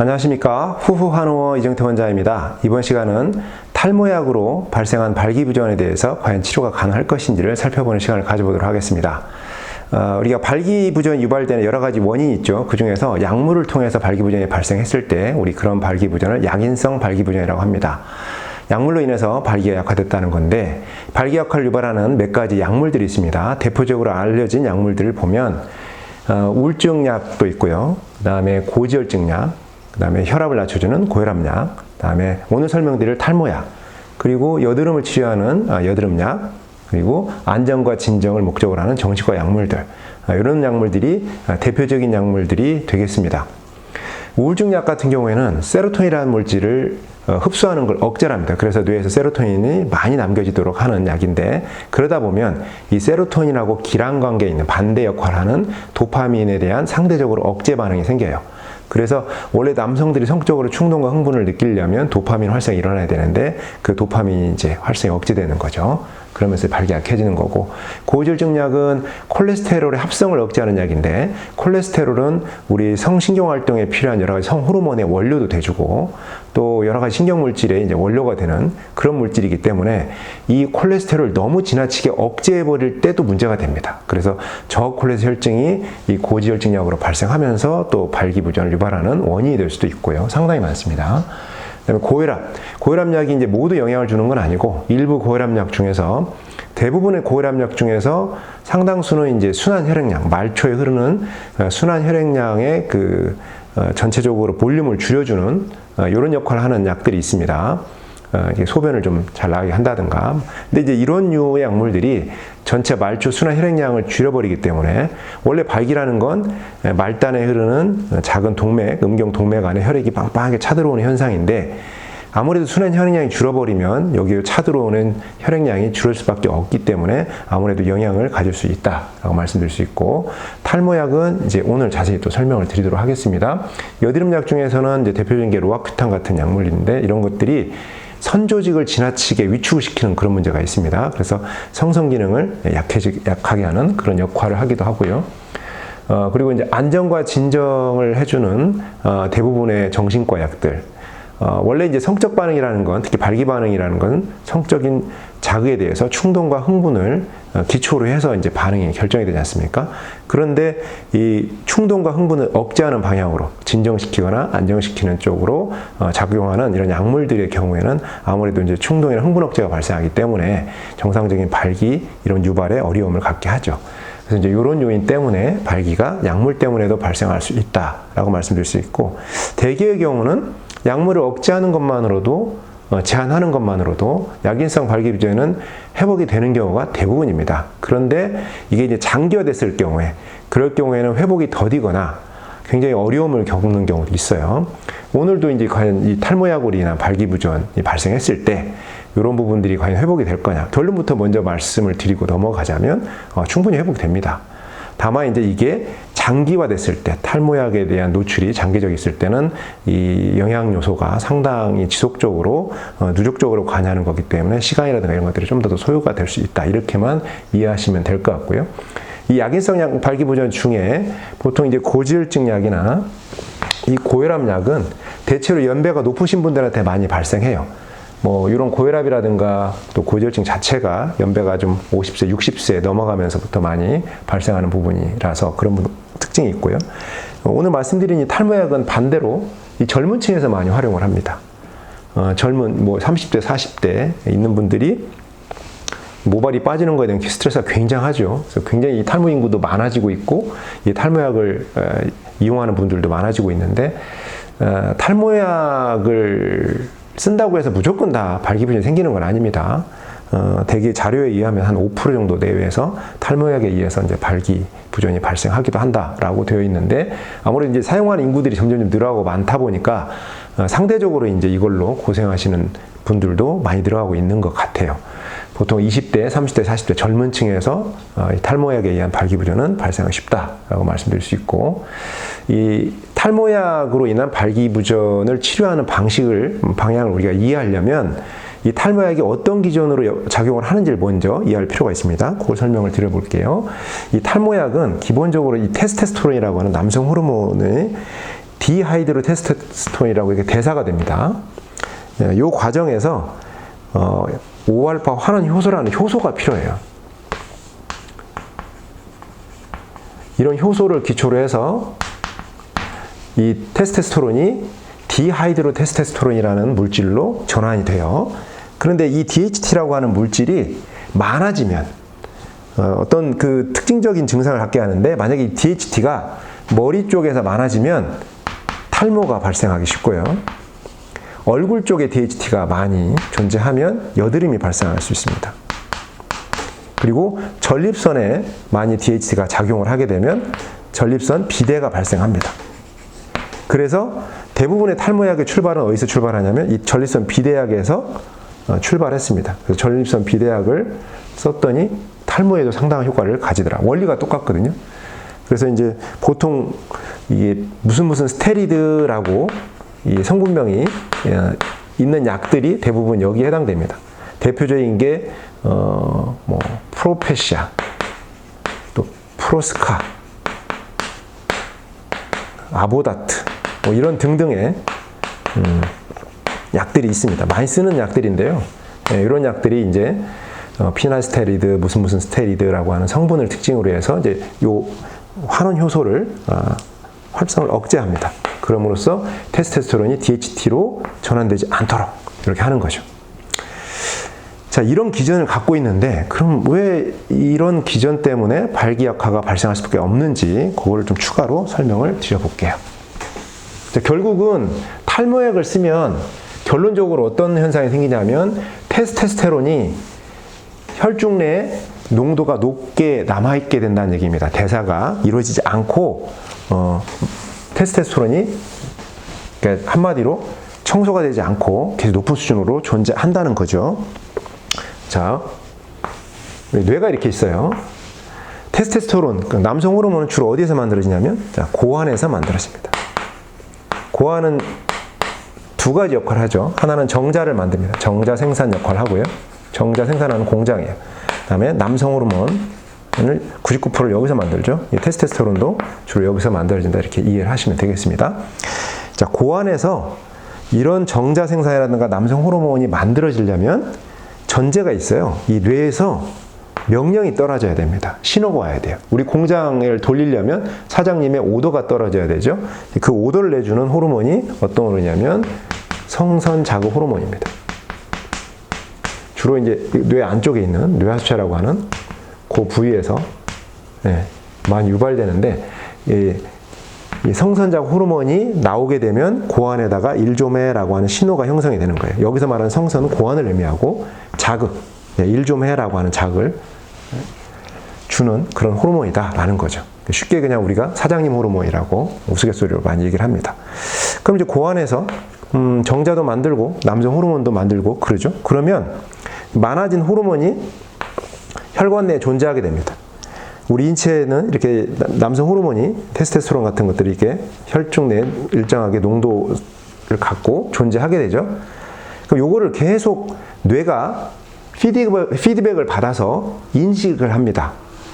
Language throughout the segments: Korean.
안녕하십니까 후후 한의원 이정태 원장입니다. 이번 시간은 탈모약으로 발생한 발기부전에 대해서 과연 치료가 가능할 것인지를 살펴보는 시간을 가져보도록 하겠습니다. 어, 우리가 발기부전 유발되는 여러 가지 원인이 있죠. 그 중에서 약물을 통해서 발기부전이 발생했을 때 우리 그런 발기부전을 약인성 발기부전이라고 합니다. 약물로 인해서 발기가 약화됐다는 건데 발기 약화를 유발하는 몇 가지 약물들이 있습니다. 대표적으로 알려진 약물들을 보면 어, 우울증약도 있고요. 그 다음에 고지혈증약, 그 다음에 혈압을 낮춰주는 고혈압약, 그 다음에 오늘 설명드릴 탈모약, 그리고 여드름을 치료하는 아, 여드름약, 그리고 안정과 진정을 목적으로 하는 정신과 약물들, 아, 이런 약물들이 아, 대표적인 약물들이 되겠습니다. 우울증 약 같은 경우에는 세로토닌이라는 물질을 어, 흡수하는 걸 억제를 합니다. 그래서 뇌에서 세로토닌이 많이 남겨지도록 하는 약인데 그러다 보면 이 세로토닌하고 기란 관계에 있는 반대 역할을 하는 도파민에 대한 상대적으로 억제 반응이 생겨요. 그래서 원래 남성들이 성적으로 충동과 흥분을 느끼려면 도파민 활성이 일어나야 되는데 그 도파민이 이제 활성이 억제되는 거죠. 그러면서 발기 약해지는 거고 고지혈증 약은 콜레스테롤의 합성을 억제하는 약인데 콜레스테롤은 우리 성신경 활동에 필요한 여러 가지 성 호르몬의 원료도 돼주고 또 여러 가지 신경 물질의 이제 원료가 되는 그런 물질이기 때문에 이 콜레스테롤 너무 지나치게 억제해 버릴 때도 문제가 됩니다. 그래서 저콜레스테롤증이 이 고지혈증약으로 발생하면서 또 발기부전을 유발하는 원인이 될 수도 있고요. 상당히 많습니다. 그다음에 고혈압. 고혈압약이 이제 모두 영향을 주는 건 아니고 일부 고혈압약 중에서 대부분의 고혈압약 중에서 상당수는 이제 순환 혈액량, 말초에 흐르는 어, 순환 혈액량의 그 어, 전체적으로 볼륨을 줄여주는 이런 어, 역할을 하는 약들이 있습니다. 소변을 좀 잘 나게 한다든가. 근데 이제 이런 류의 약물들이 전체 말초 순환 혈액량을 줄여버리기 때문에 원래 발기라는 건 말단에 흐르는 작은 동맥, 음경 동맥 안에 혈액이 빵빵하게 차들어오는 현상인데 아무래도 순환 혈액량이 줄어버리면 여기 차 들어오는 혈액량이 줄을 수밖에 없기 때문에 아무래도 영향을 가질 수 있다라고 말씀드릴 수 있고 탈모약은 이제 오늘 자세히 또 설명을 드리도록 하겠습니다. 여드름약 중에서는 이제 대표적인 게 로아큐탄 같은 약물인데 이런 것들이 선조직을 지나치게 위축을 시키는 그런 문제가 있습니다. 그래서 성성 기능을 약해지, 약하게 하는 그런 역할을 하기도 하고요. 어, 그리고 이제 안정과 진정을 해주는 어, 대부분의 정신과 약들, 어, 원래 이제 성적 반응이라는 건 특히 발기 반응이라는 건 성적인 자극에 대해서 충동과 흥분을 어, 기초로 해서 이제 반응이 결정이 되지 않습니까? 그런데 이 충동과 흥분을 억제하는 방향으로 진정시키거나 안정시키는 쪽으로 어, 작용하는 이런 약물들의 경우에는 아무래도 이제 충동이나 흥분 억제가 발생하기 때문에 정상적인 발기 이런 유발에 어려움을 갖게 하죠. 그래서 이제 이런 요인 때문에 발기가 약물 때문에도 발생할 수 있다라고 말씀드릴 수 있고 대개의 경우는 약물을 억제하는 것만으로도 어, 제한하는 것만으로도 약인성 발기부전은 회복이 되는 경우가 대부분입니다. 그런데 이게 이제 장기화됐을 경우에 그럴 경우에는 회복이 더디거나 굉장히 어려움을 겪는 경우도 있어요. 오늘도 이제 과연 이 탈모약으로 인한 발기부전이 발생했을 때 이런 부분들이 과연 회복이 될 거냐. 결론부터 먼저 말씀을 드리고 넘어가자면 어, 충분히 회복됩니다. 다만 이제 이게 장기화됐을 때 탈모약에 대한 노출이 장기적 있을 때는 이 영양 요소가 상당히 지속적으로 어, 누적적으로 관여하는 거기 때문에 시간이라든가 이런 것들이 좀 더 소요가 될 수 있다 이렇게만 이해하시면 될 것 같고요. 이 약인성 약 발기부전 중에 보통 이제 고지혈증 약이나 이 고혈압 약은 대체로 연배가 높으신 분들한테 많이 발생해요. 뭐 이런 고혈압이라든가 또 고지혈증 자체가 연배가 좀 50세, 60세 넘어가면서부터 많이 발생하는 부분이라서 그런 특징이 있고요. 오늘 말씀드린 이 탈모약은 반대로 이 젊은 층에서 많이 활용을 합니다. 어, 젊은 뭐 30대, 40대 있는 분들이 모발이 빠지는 거에 대한 스트레스가 굉장하죠. 그래서 굉장히 이 탈모 인구도 많아지고 있고 이 탈모약을 어, 이용하는 분들도 많아지고 있는데 어, 탈모약을 쓴다고 해서 무조건 다 발기부전이 생기는 건 아닙니다. 어, 대개 자료에 의하면 한 5% 정도 내외에서 탈모약에 의해서 이제 발기 부전이 발생하기도 한다라고 되어 있는데 아무래도 이제 사용하는 인구들이 점점 늘어가고 많다 보니까 어, 상대적으로 이제 이걸로 고생하시는 분들도 많이 늘어가고 있는 것 같아요. 보통 20대, 30대, 40대 젊은 층에서 어, 탈모약에 의한 발기부전은 발생하기 쉽다라고 말씀드릴 수 있고 이 탈모약으로 인한 발기부전을 치료하는 방식을 방향을 우리가 이해하려면 이 탈모약이 어떤 기전으로 작용을 하는지를 먼저 이해할 필요가 있습니다. 그걸 설명을 드려볼게요. 이 탈모약은 기본적으로 이 테스테스토론이라고 하는 남성 호르몬의 디하이드로 테스토스테론이라고 이렇게 대사가 됩니다. 이 과정에서 어, 5알파 환원 효소라는 효소가 필요해요. 이런 효소를 기초로 해서 이 테스테스토론이 디하이드로 테스테스토론이라는 물질로 전환이 돼요. 그런데 이 DHT라고 하는 물질이 많아지면 어, 떤 그 특징적인 증상을 갖게 하는데 만약에 이 DHT가 머리 쪽에서 많아지면 탈모가 발생하기 쉽고요. 얼굴 쪽에 DHT가 많이 존재하면 여드름이 발생할 수 있습니다. 그리고 전립선에 많이 DHT가 작용을 하게 되면 전립선 비대가 발생합니다. 그래서 대부분의 탈모약의 출발은 어디서 출발하냐면 이 전립선 비대약에서 어, 출발했습니다. 그래서 전립선 비대약을 썼더니 탈모에도 상당한 효과를 가지더라. 원리가 똑같거든요. 그래서 이제 보통 이게 무슨 무슨 스테리드라고 이 성분명이 어, 있는 약들이 대부분 여기에 해당됩니다. 대표적인 게, 어, 뭐, 프로페시아, 또 프로스카, 아보다트, 뭐 이런 등등의, 음, 약들이 있습니다. 많이 쓰는 약들인데요. 예, 이런 약들이 이제, 어, 피나스테리드, 무슨 무슨 스테리드라고 하는 성분을 특징으로 해서 이제 요 환원 효소를, 어, 활성을 억제합니다. 그럼으로써 테스테스테론이 DHT로 전환되지 않도록 이렇게 하는 거죠. 자, 이런 기전을 갖고 있는데, 그럼 왜 이런 기전 때문에 발기약화가 발생할 수밖에 없는지, 그거를 좀 추가로 설명을 드려볼게요. 자, 결국은 탈모약을 쓰면 결론적으로 어떤 현상이 생기냐면, 테스테스테론이 혈중 내에 농도가 높게 남아있게 된다는 얘기입니다. 대사가 이루어지지 않고, 어, 테스테스테론이 그러니까 한마디로 청소가 되지 않고 계속 높은 수준으로 존재한다는 거죠. 자, 뇌가 이렇게 있어요. 테스테스테론, 그 남성 호르몬은 주로 어디에서 만들어지냐면 자, 고환에서 만들어집니다. 고환은 두 가지 역할을 하죠. 하나는 정자를 만듭니다. 정자 생산 역할을 하고요. 정자 생산하는 공장이에요. 그다음에 남성 호르몬을 99%를 여기서 만들죠. 이 테스테스테론도 주로 여기서 만들어진다 이렇게 이해를 하시면 되겠습니다. 자, 고환에서 이런 정자 생산이라든가 남성 호르몬이 만들어지려면 전제가 있어요. 이 뇌에서 명령이 떨어져야 됩니다. 신호가 와야 돼요. 우리 공장을 돌리려면 사장님의 오더가 떨어져야 되죠. 그 오더를 내주는 호르몬이 어떤 호르몬이냐면 성선 자극 호르몬입니다. 주로 이제 뇌 안쪽에 있는 뇌하수체라고 하는 그 부위에서 예, 많이 유발되는데 이, 이 성선자극 호르몬이 나오게 되면 고안에다가 일좀해라고 하는 신호가 형성이 되는 거예요. 여기서 말하는 성선은 고안을 의미하고 자극, 예, 일 좀 해라고 하는 자극을 주는 그런 호르몬이다라는 거죠. 쉽게 그냥 우리가 사장님 호르몬이라고 우스갯소리로 많이 얘기를 합니다. 그럼 이제 고안에서 음, 정자도 만들고 남성 호르몬도 만들고 그러죠. 그러면 많아진 호르몬이 혈관 내에 존재하게 됩니다. 우리 인체는 이렇게 남성 호르몬이 테스테스테론 같은 것들이 이렇게 혈중 내에 일정하게 농도를 갖고 존재하게 되죠. 그럼 요거를 계속 뇌가 피드백, 피드백 을 받아서 인식을 합니다.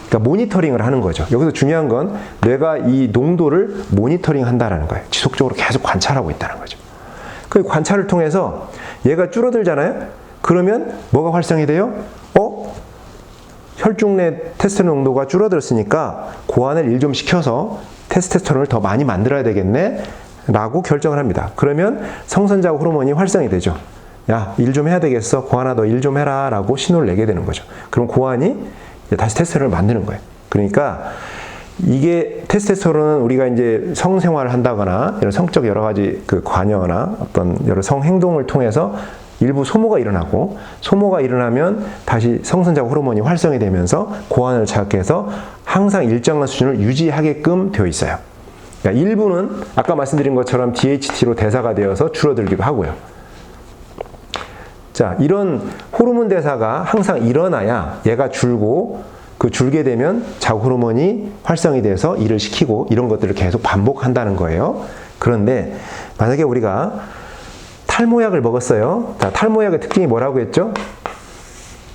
그러니까 모니터링을 하는 거죠. 여기서 중요한 건 뇌가 이 농도를 모니터링 한다는 거예요. 지속적으로 계속 관찰하고 있다는 거죠. 그 관찰을 통해서 얘가 줄어들잖아요. 그러면 뭐가 활성이 돼요? 어? 혈중 내 테스테스테론 농도가 줄어들었으니까 고안을 일 좀 시켜서 테스테스테론을 더 많이 만들어야 되겠네? 라고 결정을 합니다. 그러면 성선자극 호르몬이 활성이 되죠. 야, 일 좀 해야 되겠어. 고안아, 너 일 좀 해라. 라고 신호를 내게 되는 거죠. 그럼 고안이 다시 테스테스테론을 만드는 거예요. 그러니까 이게 테스테스테론은 우리가 이제 성생활을 한다거나 이런 성적 여러 가지 그 관여나 어떤 여러 성행동을 통해서 일부 소모가 일어나고 소모가 일어나면 다시 성선자극 호르몬이 활성이 되면서 고안을 자극해서 항상 일정한 수준을 유지하게끔 되어 있어요. 그러니까 일부는 아까 말씀드린 것처럼 DHT로 대사가 되어서 줄어들기도 하고요. 자, 이런 호르몬 대사가 항상 일어나야 얘가 줄고 그 줄게 되면 자극 호르몬이 활성이 돼서 일을 시키고 이런 것들을 계속 반복한다는 거예요. 그런데 만약에 우리가 탈모약을 먹었어요. 자, 탈모약의 특징이 뭐라고 했죠?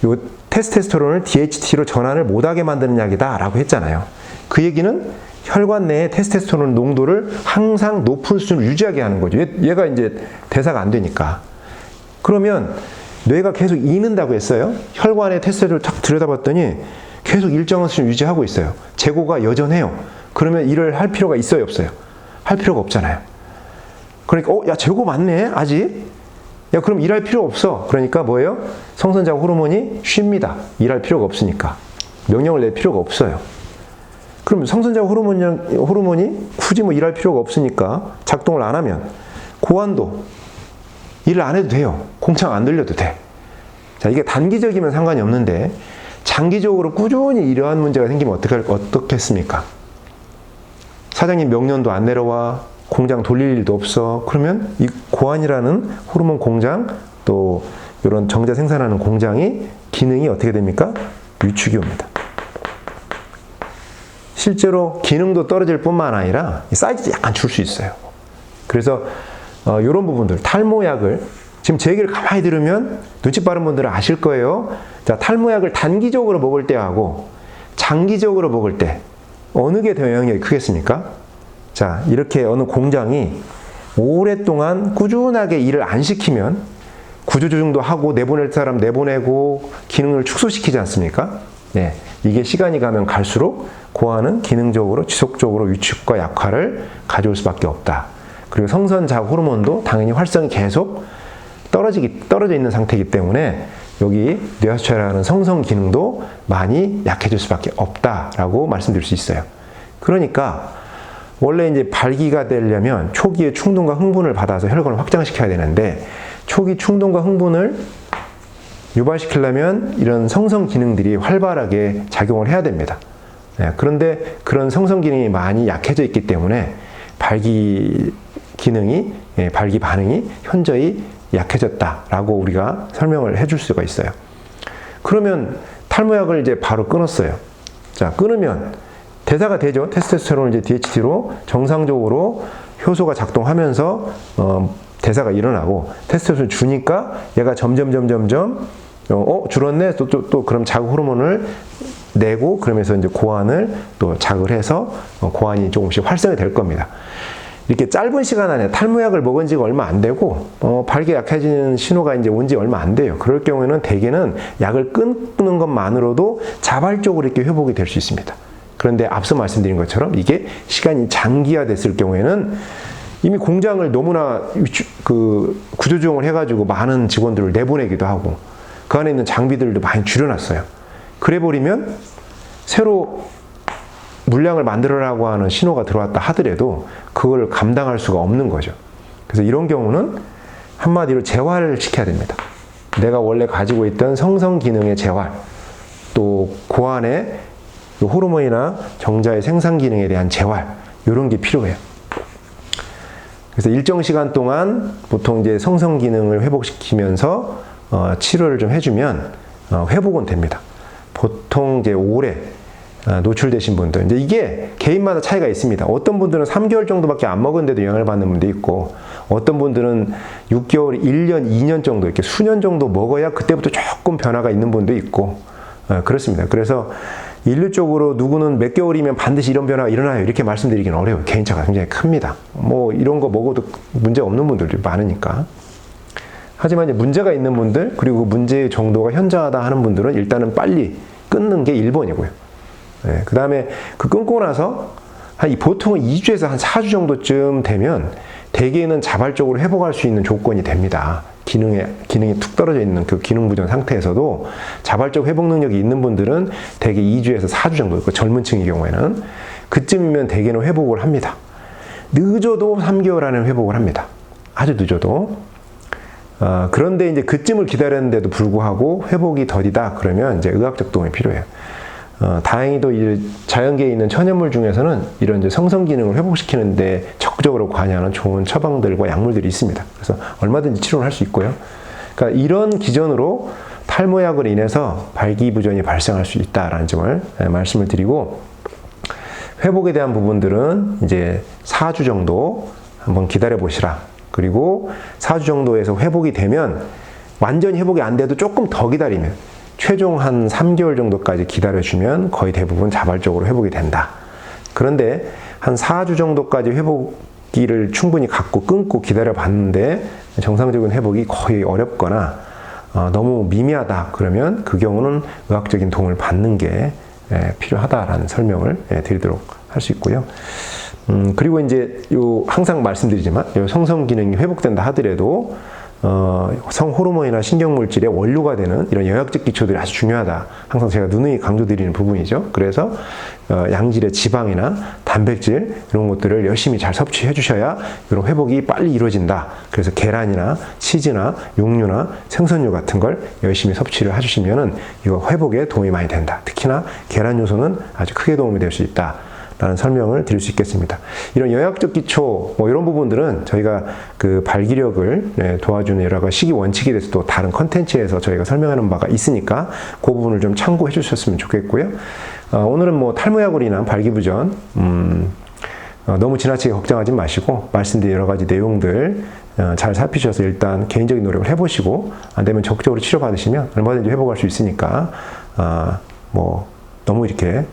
요 테스테스테론을 DHT로 전환을 못하게 만드는 약이다 라고 했잖아요. 그 얘기는 혈관 내에 테스토스테론 농도를 항상 높은 수준을 유지하게 하는 거죠. 얘, 얘가 이제 대사가 안 되니까. 그러면 뇌가 계속 이는다고 했어요. 혈관에 테스토스테론을 탁 들여다봤더니 계속 일정한 수준 유지하고 있어요. 재고가 여전해요. 그러면 일을 할 필요가 있어요, 없어요? 할 필요가 없잖아요. 그러니까 어, 야 재고 많네 아직. 야 그럼 일할 필요 없어. 그러니까 뭐예요? 성선자 호르몬이 쉽니다. 일할 필요가 없으니까 명령을 낼 필요가 없어요. 그럼 성선자 호르몬 호르몬이 굳이 뭐 일할 필요가 없으니까 작동을 안 하면 고환도 일을 안 해도 돼요. 공창 안 들려도 돼. 자 이게 단기적이면 상관이 없는데 장기적으로 꾸준히 이러한 문제가 생기면 어떻게 어떻겠습니까? 사장님 명년도 안 내려와 공장 돌릴 일도 없어. 그러면 이 고환이라는 호르몬 공장 또 이런 정자 생산하는 공장이 기능이 어떻게 됩니까? 위축이 옵니다. 실제로 기능도 떨어질 뿐만 아니라 사이즈도 약간 줄 수 있어요. 그래서 어, 이런 부분들 탈모약을 지금 제 얘기를 가만히 들으면 눈치 빠른 분들은 아실 거예요. 자, 탈모약을 단기적으로 먹을 때하고 장기적으로 먹을 때 어느 게 더 영향력이 크겠습니까? 자, 이렇게 어느 공장이 오랫동안 꾸준하게 일을 안 시키면 구조조정도 하고 내보낼 사람 내보내고 기능을 축소시키지 않습니까? 네, 이게 시간이 가면 갈수록 고환은 기능적으로 지속적으로 위축과 약화를 가져올 수밖에 없다. 그리고 성선작 호르몬도 당연히 활성이 계속 떨어지기 떨어져 있는 상태이기 때문에 여기 뇌하수체라는 성성 기능도 많이 약해질 수밖에 없다라고 말씀드릴 수 있어요. 그러니까 원래 이제 발기가 되려면 초기에 충동과 흥분을 받아서 혈관을 확장시켜야 되는데 초기 충동과 흥분을 유발시키려면 이런 성성 기능들이 활발하게 작용을 해야 됩니다. 네, 그런데 그런 성성 기능이 많이 약해져 있기 때문에 발기 기능이 예, 발기 반응이 현저히 약해졌다라고 우리가 설명을 해줄 수가 있어요. 그러면 탈모약을 이제 바로 끊었어요. 자 끊으면 대사가 되죠. 테스토스테론을 이제 DHT로 정상적으로 효소가 작동하면서 어, 대사가 일어나고 테스토스테론을 주니까 얘가 점점 점 점 점 어, 줄었네. 또, 또, 또 그럼 자극 호르몬을 내고 그러면서 이제 고환을 또 자극을 해서 어, 고환이 조금씩 활성이 될 겁니다. 이렇게 짧은 시간 안에 탈모약을 먹은 지가 얼마 안 되고 어, 발기 약해지는 신호가 이제 온 지 얼마 안 돼요. 그럴 경우에는 대개는 약을 끊는 것만으로도 자발적으로 이렇게 회복이 될 수 있습니다. 그런데 앞서 말씀드린 것처럼 이게 시간이 장기화됐을 경우에는 이미 공장을 너무나 그 구조조정을 해가지고 많은 직원들을 내보내기도 하고 그 안에 있는 장비들도 많이 줄여놨어요. 그래 버리면 새로 물량을 만들어라고 하는 신호가 들어왔다 하더라도 그걸 감당할 수가 없는 거죠. 그래서 이런 경우는 한마디로 재활을 시켜야 됩니다. 내가 원래 가지고 있던 성성 기능의 재활, 또 고안의 호르몬이나 정자의 생산 기능에 대한 재활, 이런 게 필요해요. 그래서 일정 시간 동안 보통 이제 성성 기능을 회복시키면서 어, 치료를 좀 해주면 어, 회복은 됩니다. 보통 이제 오래 어, 노출되신 분들. 이제 이게 개인마다 차이가 있습니다. 어떤 분들은 3개월 정도밖에 안 먹은데도 영향을 받는 분도 있고, 어떤 분들은 6개월, 1년, 2년 정도, 이렇게 수년 정도 먹어야 그때부터 조금 변화가 있는 분도 있고, 어, 그렇습니다. 그래서 인류적으로 누구는 몇 개월이면 반드시 이런 변화가 일어나요. 이렇게 말씀드리기는 어려워요. 개인차가 굉장히 큽니다. 뭐 이런 거 먹어도 문제 없는 분들도 많으니까. 하지만 이제 문제가 있는 분들, 그리고 문제의 정도가 현저하다 하는 분들은 일단은 빨리 끊는 게 1번이고요. 네, 그 다음에 그 끊고 나서 한 보통은 2주에서 한 4주 정도쯤 되면 대개는 자발적으로 회복할 수 있는 조건이 됩니다. 기능에, 기능이 툭 떨어져 있는 그 기능 부전 상태에서도 자발적 회복 능력이 있는 분들은 대개 2주에서 4주 정도, 그 젊은 층의 경우에는 그쯤이면 대개는 회복을 합니다. 늦어도 3개월 안에 회복을 합니다. 아주 늦어도. 어, 그런데 이제 그쯤을 기다렸는데도 불구하고 회복이 더디다 그러면 이제 의학적 도움이 필요해요. 어, 다행히도 자연계에 있는 천연물 중에서는 이런 이제 성성 기능을 회복시키는데 적극적으로 관여하는 좋은 처방들과 약물들이 있습니다. 그래서 얼마든지 치료를 할 수 있고요. 그러니까 이런 기전으로 탈모약으로 인해서 발기부전이 발생할 수 있다라는 점을 예, 말씀을 드리고 회복에 대한 부분들은 이제 4주 정도 한번 기다려 보시라. 그리고 4주 정도에서 회복이 되면 완전히 회복이 안 돼도 조금 더 기다리면 최종 한 3개월 정도까지 기다려주면 거의 대부분 자발적으로 회복이 된다. 그런데 한 4주 정도까지 회복기를 충분히 갖고 끊고 기다려 봤는데 정상적인 회복이 거의 어렵거나 어, 너무 미미하다 그러면 그 경우는 의학적인 도움을 받는 게 예, 필요하다라는 설명을 예, 드리도록 할 수 있고요. 음, 그리고 이제 요 항상 말씀드리지만 요 성성 기능이 회복된다 하더라도 어, 성 호르몬이나 신경 물질의 원료가 되는 이런 영양적 기초들이 아주 중요하다. 항상 제가 누누이 강조드리는 부분이죠. 그래서 어, 양질의 지방이나 단백질 이런 것들을 열심히 잘 섭취해 주셔야 이런 회복이 빨리 이루어진다. 그래서 계란이나 치즈나 육류나 생선류 같은 걸 열심히 섭취를 해주시면은 이거 회복에 도움이 많이 된다. 특히나 계란 요소는 아주 크게 도움이 될 수 있다. 라는 설명을 드릴 수 있겠습니다. 이런 영양적 기초, 뭐 이런 부분들은 저희가 그 발기력을 네, 도와주는 여러 가지 식이 원칙에 대해서 또 다른 컨텐츠에서 저희가 설명하는 바가 있으니까 그 부분을 좀 참고해 주셨으면 좋겠고요. 어, 오늘은 뭐 탈모약으로 인한 발기부전, 음, 어, 너무 지나치게 걱정하지 마시고 말씀드린 여러 가지 내용들 어, 잘 살피셔서 일단 개인적인 노력을 해보시고 안 되면 적극적으로 치료받으시면 얼마든지 회복할 수 있으니까 아, 뭐 너무 이렇게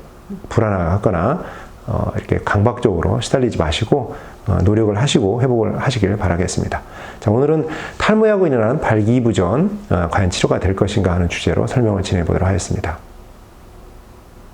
불안하거나 어, 이렇게 강박적으로 시달리지 마시고 어, 노력을 하시고 회복을 하시길 바라겠습니다. 자, 오늘은 탈모약으로 인한 발기부전 어, 과연 치료가 될 것인가 하는 주제로 설명을 진행해 보도록 하겠습니다.